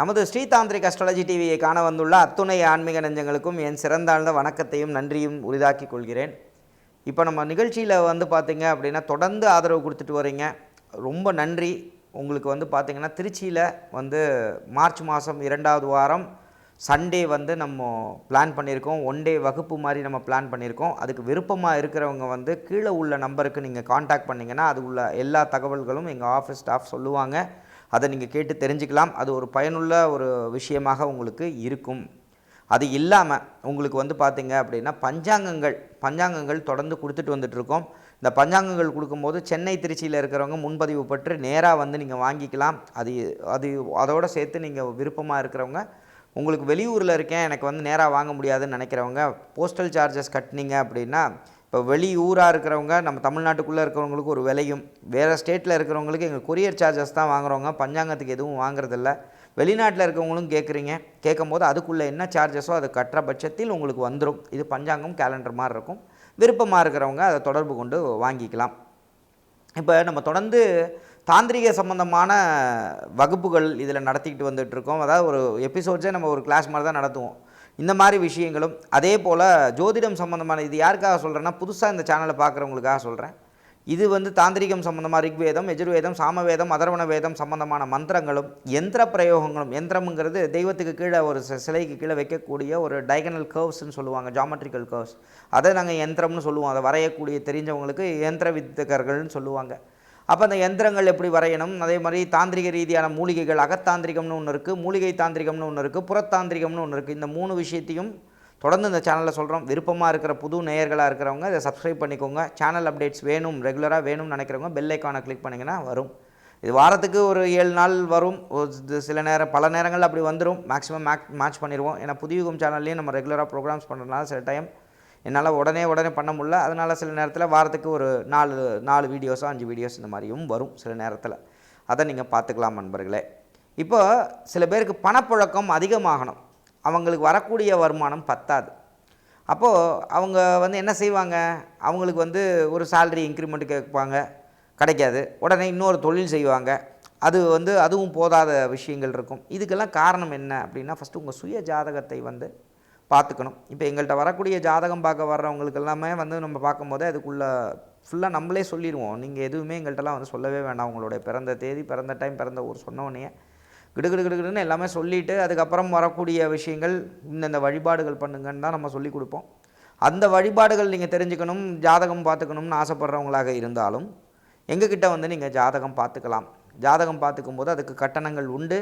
நமது ஸ்ரீதாந்திரிக் அஸ்ட்ராலஜி டிவியை காண வந்துள்ள அத்துணை ஆன்மீக நெஞ்சங்களுக்கும் என் சிறந்தாழ்ந்த வணக்கத்தையும் நன்றியும் உரிதாக்கிக் கொள்கிறேன். இப்போ நம்ம நிகழ்ச்சியில் வந்து பார்த்திங்க அப்படின்னா தொடர்ந்து ஆதரவு கொடுத்துட்டு வரீங்க ரொம்ப நன்றி. உங்களுக்கு வந்து பார்த்திங்கன்னா திருச்சியில் வந்து மார்ச் மாதம் இரண்டாவது வாரம் சண்டே வந்து நம்ம பிளான் பண்ணியிருக்கோம். ஒன் டே வகுப்பு மாதிரி நம்ம பிளான் பண்ணியிருக்கோம். அதுக்கு விருப்பமாக இருக்கிறவங்க வந்து கீழே உள்ள நம்பருக்கு நீங்கள் காண்டாக்ட் பண்ணிங்கன்னா அது உள்ள எல்லா தகவல்களும் எங்கள் ஆஃபீஸ் ஸ்டாஃப் சொல்லுவாங்க. அதை நீங்கள் கேட்டு தெரிஞ்சுக்கலாம். அது ஒரு பயனுள்ள ஒரு விஷயமாக உங்களுக்கு இருக்கும். அது இல்லாமல் உங்களுக்கு வந்து பார்த்தீங்க அப்படின்னா பஞ்சாங்கங்கள் பஞ்சாங்கங்கள் தொடர்ந்து கொடுத்துட்டு வந்துட்ருக்கோம் இந்த பஞ்சாங்கங்கள் கொடுக்கும்போது சென்னை திருச்சியில் இருக்கிறவங்க முன்பதிவு பெற்று நேராக வந்து நீங்கள் வாங்கிக்கலாம். அது அது அதோடு சேர்த்து நீங்கள் விருப்பமாக இருக்கிறவங்க உங்களுக்கு வெளியூரில் இருக்கேன் எனக்கு வந்து நேராக வாங்க முடியாதுன்னு நினைக்கிறவங்க போஸ்டல் சார்ஜஸ் கட்டினீங்க அப்படின்னா இப்போ வெளியூராக இருக்கிறவங்க நம்ம தமிழ்நாட்டுக்குள்ளே இருக்கிறவங்களுக்கு ஒரு விலையும் வேறு ஸ்டேட்டில் இருக்கிறவங்களுக்கு எங்கள் கொரியர் சார்ஜஸ் தான் வாங்குறவங்க பஞ்சாங்கத்துக்கு எதுவும் வாங்குறதில்ல. வெளிநாட்டில் இருக்கவங்களும் கேட்குறீங்க கேட்கும்போது அதுக்குள்ளே என்ன சார்ஜஸோ அது கட்டுற பட்சத்தில் உங்களுக்கு வந்துடும் இது பஞ்சாங்கம் கேலண்டர் மாதிரி இருக்கும். விருப்பமாக இருக்கிறவங்க அதை தொடர்பு கொண்டு வாங்கிக்கலாம். இப்போ நம்ம தொடர்ந்து தாந்திரிக சம்பந்தமான வகுப்புகள் இதில் நடத்திக்கிட்டு வந்துட்டுருக்கோம் அதாவது ஒரு எபிசோட்ஸே நம்ம ஒரு கிளாஸ் மாதிரி தான் நடத்துவோம். இந்த மாதிரி விஷயங்களும். அதே போல் ஜோதிடம் சம்மந்தமான இது யாருக்காக சொல்கிறேன்னா புதுசாக இந்த சேனலை பார்க்குறவங்களுக்காக சொல்கிறேன் இது வந்து தாந்திரிகம் சம்மந்தமாக ரிக்வேதம் எஜுர்வேதம் சாமவேதம் அதர்வண வேதம் சம்மந்தமான மந்திரங்களும் எந்திர பிரயோகங்களும். எந்திரம்ங்கிறது தெய்வத்துக்கு கீழே ஒரு சிலைக்கு கீழே வைக்கக்கூடிய ஒரு டைகனல் கர்வ்ஸ்னு சொல்லுவாங்க ஜாமெட்ரிக்கல் கர்வ்ஸ் அதை நாங்கள் எந்திரம்னு சொல்லுவோம். அதை வரையக்கூடிய தெரிஞ்சவங்களுக்கு யந்திர வித்தகர்கள்னு சொல்லுவாங்க. அப்போ அந்த யந்திரங்கள் எப்படி வரையணும்? அதே மாதிரி தாந்திரிக ரீதியான மூலிகைகள் அகத்தாந்திரிகம்னு ஒன்று இருக்குது மூலிகை தாந்திரிகம்னு ஒன்று இருக்குது புறத்தாந்திரிகம்னு ஒன்று இருக்குது இந்த மூணு விஷயத்தையும் தொடர்ந்து இந்த சேனலில் சொல்கிறோம் விருப்பமாக இருக்கிற புது நேயர்களாக இருக்கிறவங்க இதை சப்ஸ்கிரைப் பண்ணிக்கோங்க. சேனல் அப்டேட்ஸ் வேணும் ரெகுலராக வேணும்னு நினைக்கிறவங்க பெல் ஐக்கானை கிளிக் பண்ணிங்கன்னா வரும். இது வாரத்துக்கு ஒரு ஏழு நாள் வரும். ஒரு சில நேரம் பல நேரங்கள் அப்படி வந்துடும் மேக்ஸிமம் மேக் மேட்ச் பண்ணிடுவோம் ஏன்னா புதியுகம் சேனல்லையும் நம்ம ரெகுலராக ப்ரோக்ராம்ஸ் பண்ணுறதுனால சில டைம் என்னால் உடனே உடனே பண்ண முடியல. அதனால் சில நேரத்தில் வாரத்துக்கு ஒரு நாலு நாலு வீடியோஸோ அஞ்சு வீடியோஸ் இந்த மாதிரியும் வரும் சில நேரத்தில். அதை நீங்கள் பார்த்துக்கலாம் நண்பர்களே. இப்போ சில பேருக்கு பணப்புழக்கம் அதிகமாகணும். அவங்களுக்கு வரக்கூடிய வருமானம் பத்தாது. அப்போது அவங்க வந்து என்ன செய்வாங்க? அவங்களுக்கு வந்து ஒரு சேல்ரி இன்க்ரிமெண்ட் கேட்பாங்க. கிடைக்காது. உடனே இன்னொரு தொழில் செய்வாங்க. அது வந்து அதுவும் போதாத விஷயங்கள் இருக்கும். இதுக்கெல்லாம் காரணம் என்ன அப்படின்னா ஃபஸ்ட்டு உங்கள் சுய ஜாதகத்தை வந்து பார்த்துக்கணும். இப்போ எங்கள்கிட்ட வரக்கூடிய ஜாதகம் பார்க்க வர்றவங்களுக்கு எல்லாமே வந்து நம்ம பார்க்கும்போது அதுக்குள்ளே ஃபுல்லாக நம்மளே சொல்லிடுவோம். நீங்கள் எதுவுமே எங்கள்கிட்டலாம் வந்து சொல்லவே வேண்டாம். உங்களுடைய பிறந்த தேதி பிறந்த டைம் பிறந்த ஊர் சொன்னோடனே கிடுகிடு கிடுகிடுன்னு எல்லாமே சொல்லிவிட்டு அதுக்கப்புறம் வரக்கூடிய விஷயங்கள் இந்தந்த வழிபாடுகள் பண்ணுங்கன்னு தான் நம்ம சொல்லி கொடுப்போம். அந்த வழிபாடுகள் நீங்கள் தெரிஞ்சுக்கணும் ஜாதகம் பார்த்துக்கணும்னு ஆசைப்படுறவங்களாக இருந்தாலும் எங்ககிட்ட வந்து நீங்கள் ஜாதகம் பார்த்துக்கலாம். ஜாதகம் பார்த்துக்கும் போது அதுக்கு கட்டணங்கள் உண்டு.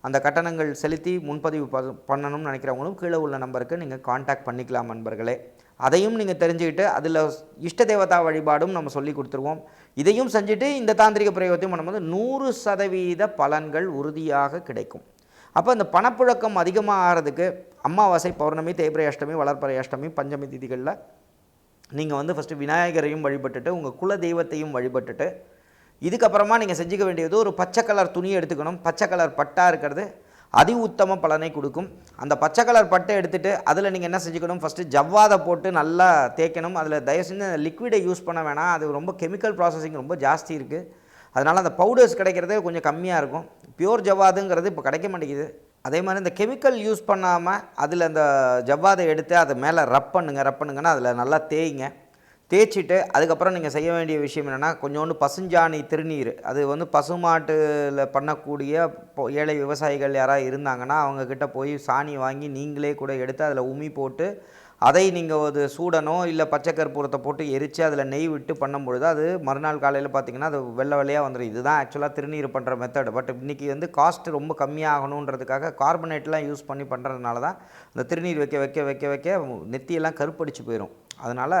அந்த கட்டணங்கள் செலுத்தி முன்பதிவு ப- பண்ணணும்னு நினைக்கிறவங்களும் கீழே உள்ள நம்பருக்கு நீங்கள் காண்டாக்ட் பண்ணிக்கலாம் நண்பர்களே. அதையும் நீங்கள் தெரிஞ்சுக்கிட்டு அதில் இஷ்ட தேவதா வழிபாடும் நம்ம சொல்லி கொடுத்துருவோம். இதையும் செஞ்சுட்டு இந்த தாந்திரிக பிரயோகத்தையும் பண்ணும்போது நூறு சதவீத பலன்கள் உறுதியாக கிடைக்கும். அப்போ இந்த பணப்புழக்கம் அதிகமாக ஆகிறதுக்கு அமாவாசை பௌர்ணமி தேய்பிரை அஷ்டமி வளர்ப்பறை அஷ்டமி பஞ்சமி திதிகளில் நீங்கள் வந்து ஃபஸ்ட்டு விநாயகரையும் வழிபட்டுட்டு உங்கள் குல தெய்வத்தையும் வழிபட்டுட்டு இதுக்கப்புறமா நீங்கள் செஞ்சுக்க வேண்டியது ஒரு பச்சை கலர் துணி எடுத்துக்கணும். பச்சை கலர் பட்டா இருக்கிறது. அதி உத்தம பலனை கொடுக்கும். அந்த பச்சை கலர் பட்டை எடுத்துகிட்டு அதில் நீங்கள் என்ன செஞ்சுக்கணும்? ஃபஸ்ட்டு ஜவ்வாதை போட்டு நல்லா தேய்க்கணும். அதில் தயவு செஞ்சு அந்த லிக்விடை யூஸ் பண்ண வேணாம். அது ரொம்ப கெமிக்கல் ப்ராசஸிங் ரொம்ப ஜாஸ்தி இருக்குது அதனால் அந்த பவுடர்ஸ் கிடைக்கிறதே கொஞ்சம் கம்மியாக இருக்கும். பியூர் ஜவ்வாதுங்கிறது இப்போ கிடைக்க மாட்டேங்குது. அதே மாதிரி இந்த கெமிக்கல் யூஸ் பண்ணாமல் அதில் அந்த ஜவ்வாதை எடுத்து அதை மேலே ரப் பண்ணுங்கள் ரப் பண்ணுங்கன்னா அதில் நல்லா தேய்ங்க. தேய்ச்சிட்டு அதுக்கப்புறம் நீங்கள் செய்ய வேண்டிய விஷயம் என்னென்னா கொஞ்சோண்டு பசுஞ்சாணி திருநீர். அது வந்து பசுமாட்டில் பண்ணக்கூடிய ஏழை விவசாயிகள் யாராவது இருந்தாங்கன்னா அவங்கக்கிட்ட போய் சாணி வாங்கி நீங்களே கூட எடுத்து அதில் உமி போட்டு அதை நீங்கள் ஒரு சூடனோ இல்லை பச்சை கற்பூரத்தை போட்டு எரித்து அதில் நெய் விட்டு பண்ணும்பொழுது அது மறுநாள் காலையில் பார்த்தீங்கன்னா அது வெள்ளை வெள்ளையாக வந்துடும் இதுதான் ஆக்சுவலாக திருநீர் பண்ணுற மெத்தடு பட் இன்றைக்கி வந்து காஸ்ட் ரொம்ப கம்மியாகணுன்றதுக்காக கார்பனேட்லாம் யூஸ் பண்ணி பண்ணுறதுனால தான் அந்த திருநீர் வைக்க வைக்க வைக்க வைக்க நெத்தியெல்லாம் கருப்படிச்சு போயிடும் அதனால்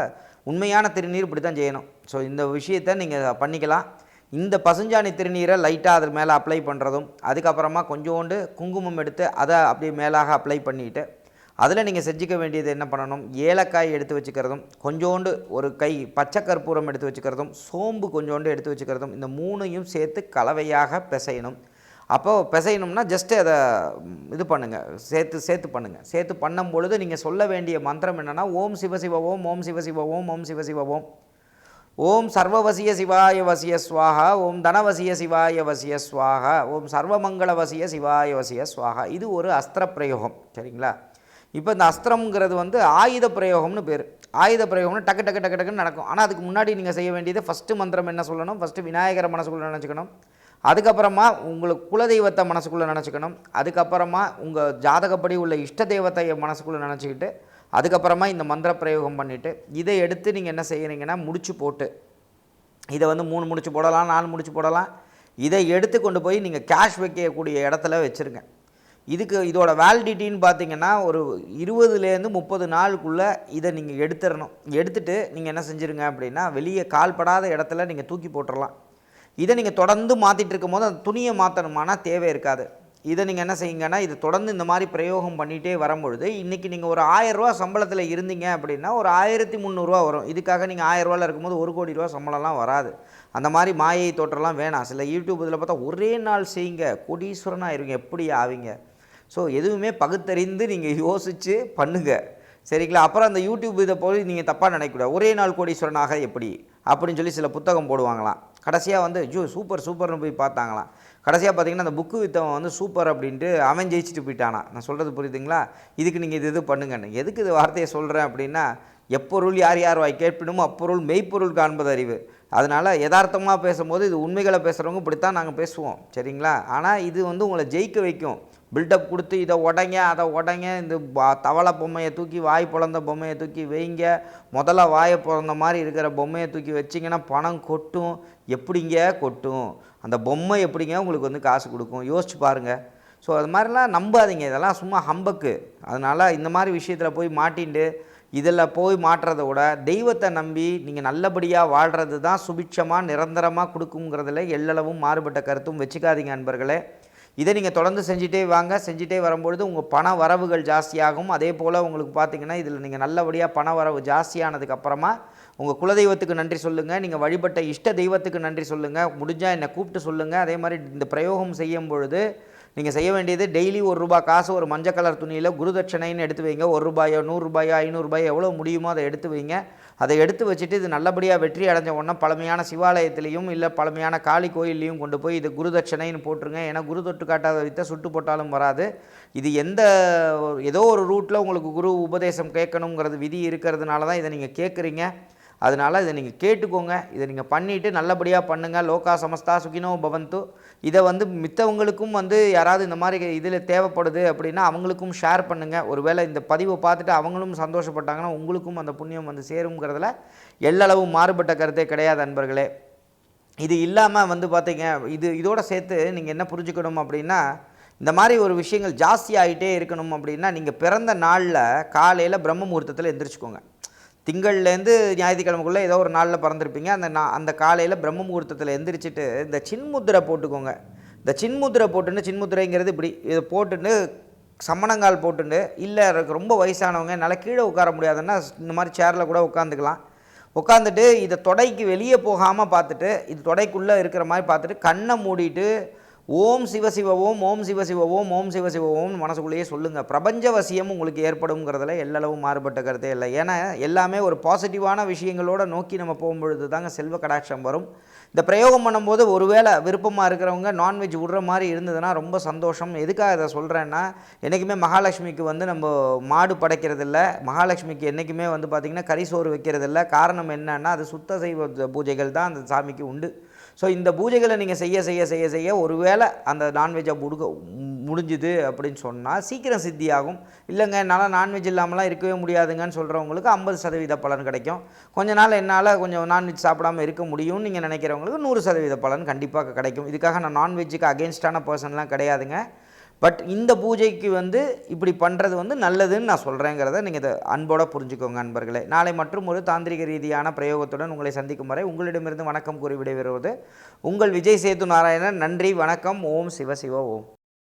உண்மையான திருநீர் இப்படி தான் செய்யணும். ஸோ இந்த விஷயத்தை நீங்கள் பண்ணிக்கலாம். இந்த பசுஞ்சாணி திருநீரை லைட்டாக அது மேலே அப்ளை பண்ணுறதும் அதுக்கப்புறமா கொஞ்சோண்டு குங்குமம் எடுத்து அதை அப்படியே மேலாக அப்ளை பண்ணிவிட்டு அதில் நீங்கள் செஞ்சுக்க வேண்டியது என்ன பண்ணணும்? ஏலக்காய் எடுத்து வச்சுக்கிறதும் கொஞ்சோண்டு ஒரு கை பச்சை கற்பூரம் எடுத்து வச்சுக்கிறதும் சோம்பு கொஞ்சோண்டு எடுத்து வச்சுக்கிறதும் இந்த மூணையும் சேர்த்து கலவையாக பிசையணும். அப்போது பிசையணும்னா ஜஸ்ட்டு அதை இது பண்ணுங்கள் சேர்த்து சேர்த்து பண்ணுங்கள் சேர்த்து பண்ணும் பொழுது நீங்கள் சொல்ல வேண்டிய மந்திரம் என்னென்னா ஓம் சிவசிவ ஓம் ஓம் சிவசிவ ஓம் ஓம் சிவசிவ ஓம். ஓம் சர்வவசிய சிவாய வசிய சுவாகா ஓம் தனவசிய சிவாய வசிய சுவாகா ஓம் சர்வமங்கள வசிய சிவாய வசிய சுவாகா இது ஒரு அஸ்திர பிரயோகம். சரிங்களா? இப்போ இந்த அஸ்திரம்ங்கிறது வந்து ஆயுத பிரயோகம்னு பேர். ஆயுத பிரயோகம்னு டக்கு டக்கு டக்கு டக்குன்னு நடக்கும். ஆனால் அதுக்கு முன்னாடி நீங்கள் செய்ய வேண்டியது ஃபஸ்ட்டு மந்திரம் என்ன சொல்லணும்? ஃபஸ்ட்டு விநாயகரை மனசுக்குள்ளே நினச்சிக்கணும். அதுக்கப்புறமா உங்களுக்கு குலதெய்வத்தை மனசுக்குள்ளே நினச்சிக்கணும். அதுக்கப்புறமா உங்கள் ஜாதகப்படி உள்ள இஷ்ட தெய்வத்தை மனசுக்குள்ளே நினச்சிக்கிட்டு அதுக்கப்புறமா இந்த மந்திர பிரயோகம் பண்ணிவிட்டு இதை எடுத்து நீங்கள் என்ன செய்கிறீங்கன்னா முடிச்சு போட்டு இதை வந்து மூணு முடிச்சு போடலாம் நாலு முடிச்சு போடலாம். இதை எடுத்து கொண்டு போய் நீங்கள் கேஷ் வைக்கக்கூடிய இடத்துல வச்சுருங்க. இதுக்கு இதோட வேலிடிட்டின்னு பார்த்தீங்கன்னா ஒரு இருபதுலேருந்து முப்பது நாளுக்குள்ளே இதை நீங்கள் எடுத்துடணும் எடுத்துட்டு நீங்கள் என்ன செஞ்சுருங்க அப்படின்னா வெளியே கால்படாத இடத்துல நீங்கள் தூக்கி போட்டுடலாம் இதை நீங்கள் தொடர்ந்து மாற்றிட்டு இருக்கும்போது அந்த துணியை மாற்றணுமானா தேவை இருக்காது. இதை நீங்கள் என்ன செய்யுங்கன்னா இது தொடர்ந்து இந்த மாதிரி பிரயோகம் பண்ணிகிட்டே வரும்பொழுது இன்றைக்கி நீங்கள் ஒரு ஆயரூவா சம்பளத்தில் இருந்தீங்க அப்படின்னா ஒரு ஆயிரத்தி முந்நூறுரூவா வரும். இதுக்காக நீங்கள் ஆயரூவாவில் இருக்கும்போது ஒரு கோடி ரூபா சம்பளம்லாம் வராது. அந்த மாதிரி மாயை தோற்றம்லாம் வேணாம். சில யூடியூப் இதில் பார்த்தா ஒரே நாள் செய்யுங்க. கோடீஸ்வரனாக இருங்க. எப்படி ஆவீங்க? ஸோ எதுவுமே பகுத்தறிந்து நீங்கள் யோசித்து பண்ணுங்கள் சரிங்களா? அப்புறம் அந்த யூடியூப் இதை போய் நீங்கள் தப்பாக நினைக்கக்கூடாது. ஒரே நாள் கோடீஸ்வரனாக எப்படி? அப்படின்னு சொல்லி சில புத்தகம் போடுவாங்களாம். கடைசியாக வந்து ஜூ சூப்பர் சூப்பர்னு போய் பார்த்தாங்களாம். கடைசியாக பார்த்தீங்கன்னா அந்த புக்கு வித்தவன் வந்து சூப்பர் அப்படின்ட்டு அவன் ஜெயிச்சுட்டு போயிட்டானா நான் சொல்கிறது புரியுதுங்களா? இதுக்கு நீங்கள் இது இது பண்ணுங்கன்னு. எதுக்கு இது வார்த்தையை சொல்கிறேன் அப்படின்னா எப்பொருள் யார் யார் வாய் கேட்பினுமோ அப்பொருள் மெய்ப்பொருள் காண்பது அறிவு. அதனால் யதார்த்தமாக பேசும்போது இது உண்மைகளை பேசுகிறவங்க இப்படித்தான் நாங்கள் பேசுவோம். சரிங்களா? ஆனால் இது வந்து உங்களை ஜெயிக்க வைக்கும். பில்டப் கொடுத்து இதை உடைங்க அதை உடைங்க. இந்த தவளை பொம்மையை தூக்கி வாய் பிறந்த பொம்மையை தூக்கி வைங்க. முதல்ல வாயை பிறந்த மாதிரி இருக்கிற பொம்மையை தூக்கி வச்சிங்கன்னா பணம் கொட்டும். எப்படிங்க கொட்டும்? அந்த பொம்மை எப்படிங்க உங்களுக்கு வந்து காசு கொடுக்கும்? யோசிச்சு பாருங்கள் ஸோ அது மாதிரிலாம் நம்பாதீங்க. இதெல்லாம் சும்மா ஹம்பக்கு. அதனால் இந்த மாதிரி விஷயத்தில் போய் மாட்டிண்டு இதில் போய் மாட்டுறதை விட தெய்வத்தை நம்பி நீங்கள் நல்லபடியாக வாழ்கிறது தான் சுபிட்சமாக நிரந்தரமாக கொடுக்குங்கிறதுல எல்லளவும் மாறுபட்ட கருத்தும் வச்சுக்காதீங்க அன்பர்களே. இதை நீங்கள் தொடர்ந்து செஞ்சுட்டே வாங்க. செஞ்சுட்டே வரும்பொழுது உங்கள் பண வரவுகள் ஜாஸ்தியாகும். அதே போல் உங்களுக்கு பார்த்தீங்கன்னா இதில் நீங்கள் நல்லபடியாக பண வரவு ஜாஸ்தியானதுக்கப்புறமா உங்கள் குலதெய்வத்துக்கு நன்றி சொல்லுங்கள் நீங்கள் வழிபட்ட இஷ்ட தெய்வத்துக்கு நன்றி சொல்லுங்கள் முடிஞ்சால் என்னை கூப்பிட்டு சொல்லுங்கள் அதே மாதிரி இந்த பிரயோகம் செய்யும் பொழுது நீங்கள் செய்ய வேண்டியது டெய்லி ஒரு ரூபாய் காசு ஒரு மஞ்சள் கலர் துணியில் குருதட்சணைன்னு எடுத்து வைங்க. ஒரு ரூபாயோ நூறுரூபாயோ ஐநூறுரூபாயோ எவ்வளோ முடியுமோ அதை எடுத்து வைங்க. அதை எடுத்து வச்சுட்டு இது நல்லபடியாக வெற்றி அடைஞ்ச உடனே பழமையான சிவாலயத்திலையும் இல்லை பழமையான காளி கோயில்லையும் கொண்டு போய் இது குருதட்சணைன்னு போட்டுருங்க. ஏன்னா குரு தொட்டு காட்டாத வித்த சுட்டு போட்டாலும் வராது. இது எந்த ஒரு- ஏதோ ஒரு ரூட்டில் உங்களுக்கு குரு உபதேசம் கேட்கணுங்கிறது விதி இருக்கிறதுனால தான் இதை நீங்கள் கேட்குறீங்க. அதனால் இதை நீங்கள் கேட்டுக்கோங்க. இதை நீங்கள் பண்ணிவிட்டு நல்லபடியாக பண்ணுங்கள் லோகா சமஸ்தா சுகினோ பவந்து. இதை வந்து மித்தவங்களுக்கும் வந்து யாராவது இந்த மாதிரி இதில் தேவைப்படுது அப்படின்னா அவங்களுக்கும் ஷேர் பண்ணுங்கள் ஒருவேளை இந்த பதிவை பார்த்துட்டு அவங்களும் சந்தோஷப்பட்டாங்கன்னா உங்களுக்கும் அந்த புண்ணியம் வந்து சேருங்கிறதுல எல்லளவும் மாறுபட்ட கருத்தே கிடையாது அன்பர்களே. இது இல்லாமல் வந்து பார்த்தீங்க இது இதோட சேர்த்து நீங்கள் என்ன புரிஞ்சுக்கணும் அப்படின்னா இந்த மாதிரி ஒரு விஷயங்கள் ஜாஸ்தி ஆகிட்டே இருக்கணும் அப்படின்னா நீங்கள் பிறந்த நாளில் காலையில் பிரம்ம முகூர்த்தத்தில் எந்திரிச்சுக்கோங்க. திங்கள்லேருந்து ஞாயிற்றுக்கிழமைக்குள்ளே ஏதோ ஒரு நாளில் பிறந்திருப்பீங்க. அந்த நான் அந்த காலையில் பிரம்ம முகூர்த்தத்தில் எந்திரிச்சிட்டு இந்த சின்முத்திரை போட்டுக்கோங்க. இந்த சின்முத்திரை போட்டுன்னு சின்முத்திரைங்கிறது இப்படி இதை போட்டுன்னு சம்மணங்கால் போட்டுன்னு இல்லை எனக்கு ரொம்ப வயசானவங்க என்னால் கீழே உட்கார முடியாதுன்னா இந்த மாதிரி சேரில் கூட உட்காந்துக்கலாம். உட்காந்துட்டு இதை தொடைக்கு வெளியே போகாமல் பார்த்துட்டு இது தொடைக்குள்ளே இருக்கிற மாதிரி பார்த்துட்டு கண்ணை மூடிட்டு ஓம் சிவசிவ ஓம் ஓம் சிவசிவ ஓம் ஓம் சிவசிவ ஓம் மனசுக்குள்ளேயே சொல்லுங்கள் பிரபஞ்ச வசியம் உங்களுக்கு ஏற்படுங்கிறதுல எல்லளவு மாறுபட்ட கருத்தே இல்லை. ஏன்னா எல்லாமே ஒரு பாசிட்டிவான விஷயங்களோட நோக்கி நம்ம போகும்பொழுது தாங்க செல்வ கடாட்சம் வரும். இந்த பிரயோகம் பண்ணும்போது ஒருவேளை விருப்பமாக இருக்கிறவங்க நான்வெஜ் விடுற மாதிரி இருந்ததுன்னா ரொம்ப சந்தோஷம். எதுக்காக இதை சொல்கிறேன்னா என்றைக்குமே மகாலட்சுமிக்கு வந்து நம்ம மாடு படைக்கிறது இல்ல மகாலட்சுமிக்கு என்றைக்குமே வந்து பார்த்திங்கன்னா கறி சோறு வைக்கிறது காரணம் என்னன்னா அது சுத்த செய்வ பூஜைகள் தான் அந்த சாமிக்கு உண்டு. ஸோ இந்த பூஜைகளை நீங்கள் செய்ய செய்ய செய்ய செய்ய ஒருவேளை அந்த நான்வெஜ்ஜை முடுக முடிஞ்சுது அப்படின்னு சொன்னால் சீக்கிரம் சித்தியாகும். இல்லைங்க என்னால் நான்வெஜ் இல்லாமலாம் இருக்கவே முடியாதுங்கன்னு சொல்கிறவங்களுக்கு ஐம்பது சதவீத பலன் கிடைக்கும். கொஞ்ச நாள் என்னால் கொஞ்சம் நான்வெஜ் சாப்பிடாம இருக்க முடியும்னு நீங்கள் நினைக்கிறவங்களுக்கு நூறு சதவீத பலன் கண்டிப்பாக கிடைக்கும். இதுக்காக நான் நான்வெஜ்ஜுக்கு அகேன்ஸ்டான பர்சன்லாம் கிடையாதுங்க. பட் இந்த பூஜைக்கு வந்து இப்படி பண்ணுறது வந்து நல்லதுன்னு நான் சொல்கிறேங்கிறத நீங்கள் இதை அன்போட புரிஞ்சுக்கோங்க அன்பர்களே. நாளை மற்றும் ஒரு தாந்திரிக ரீதியான பிரயோகத்துடன் உங்களை சந்திக்கும் வரை உங்களிடமிருந்து வணக்கம் கூறி விடைபெறுவது உங்கள் விஜய் சேது நாராயணன். நன்றி வணக்கம். ஓம் சிவ சிவ ஓம்.